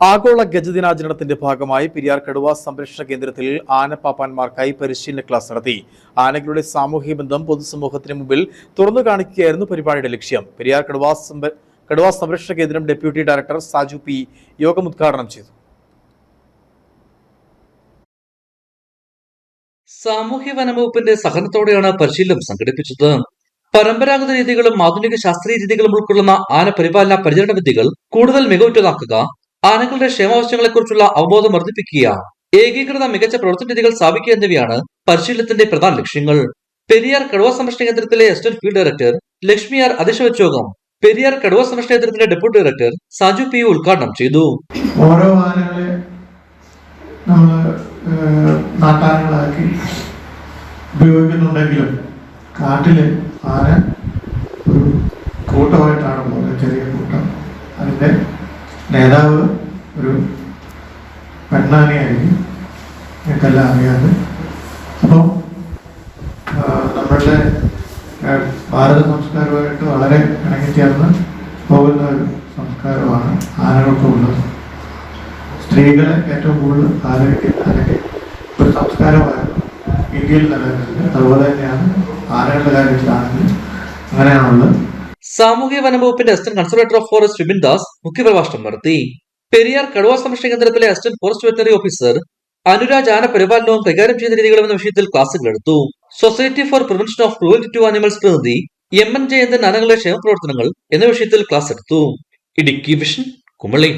ആഗോള ഗജദിനാചരണത്തിന്റെ ഭാഗമായി പെരിയാർ കടുവ സംരക്ഷണ കേന്ദ്രത്തിൽ ആനപ്പാപ്പാന്മാർക്കായി പരിശീലന ക്ലാസ് നടത്തി. ആനകളുടെ സാമൂഹിക ബന്ധം പൊതുസമൂഹത്തിന് മുമ്പിൽ തുറന്നു കാണിക്കുകയായിരുന്നു പരിപാടിയുടെ ലക്ഷ്യം. പെരിയാർ കടുവ കടുവ സംരക്ഷണ കേന്ദ്രം ഡെപ്യൂട്ടി ഡയറക്ടർ സാജു പി യോഗം ഉദ്ഘാടനം ചെയ്തു. സാമൂഹ്യ വനംവകുപ്പിന്റെ സഹകരണത്തോടെയാണ് പരിശീലനം സംഘടിപ്പിച്ചത്. പരമ്പരാഗത രീതികളും ആധുനിക ശാസ്ത്രീയ രീതികളും ഉൾക്കൊള്ളുന്ന ആന പരിപാലന പരിചരണ വിദ്യകൾ കൂടുതൽ മികവുറ്റതാക്കുക ആനകളുടെ ക്ഷേമാവശ്യങ്ങളെക്കുറിച്ചുള്ള അവബോധം വർദ്ധിപ്പിക്കുക ഏകീകൃത മികച്ച പ്രവർത്തന രീതികൾ സ്ഥാപിക്കുക എന്നിവയാണ് പരിശീലനത്തിന്റെ പ്രധാന ലക്ഷ്യങ്ങൾ. പെരിയാർ കടുവ സംരക്ഷണ കേന്ദ്രത്തിലെ assistant field director Lakshmi R വെച്ച പെരിയാർ കടുവ സംരക്ഷണ കേന്ദ്രത്തിന്റെ ഡെപ്യൂട്ടി ഡയറക്ടർ സാജു പി ഉദ്ഘാടനം ചെയ്തു. ഓരോ ആനകളെ നാട്ടാനകളാക്കി ഉപയോഗിക്കുന്നുണ്ടെങ്കിലും കാട്ടിലെ ആന ഒരു കൂട്ടമായിട്ടാണ് പോകുന്നത് ചെറിയ കൂട്ടം. അതിന്റെ നേതാവ് ഒരു പെണ്ണാനയായിരിക്കും ഞങ്ങൾക്കെല്ലാം അറിയാതെ. അപ്പോൾ നമ്മളുടെ ഭാരത സംസ്കാരമായിട്ട് വളരെ ഇണങ്ങിച്ചേർന്ന് പോകുന്ന ഒരു സംസ്കാരമാണ് ആനകൾക്കുള്ളത്. സ്ത്രീകളെ ഏറ്റവും കൂടുതൽ ആദരിക്കുന്ന അല്ലെങ്കിൽ ഒരു സംസ്കാരമായിരുന്നു ഇന്ത്യയിൽ നിലനിൽക്കുന്നത്. അതുപോലെ തന്നെയാണ് ആനകളുടെ കാര്യത്തിലാണെങ്കിൽ അങ്ങനെയാണുള്ളത്. സാമൂഹ്യ വനംവകുപ്പിന്റെ assistant conservator of forest Vipin Das മുഖ്യപ്രഭാഷണം നടത്തി. പെരിയാർ കടുവ സംരക്ഷണ കേന്ദ്രത്തിലെ assistant forest veterinary officer Anuraj ആന പരിപാലനവും കൈകാര്യം ചെയ്യുന്ന രീതികളും എന്ന വിഷയത്തിൽ ക്ലാസുകൾ എടുത്തു. Society for prevention of cruelty to animals പ്രതിനിധി എം എൻ ജയന്തൻ ആനകളുടെ ക്ഷേമ പ്രവർത്തനങ്ങൾ എന്ന വിഷയത്തിൽ ക്ലാസ് എടുത്തു. ഇടുക്കി വിഷൻ കുമളി.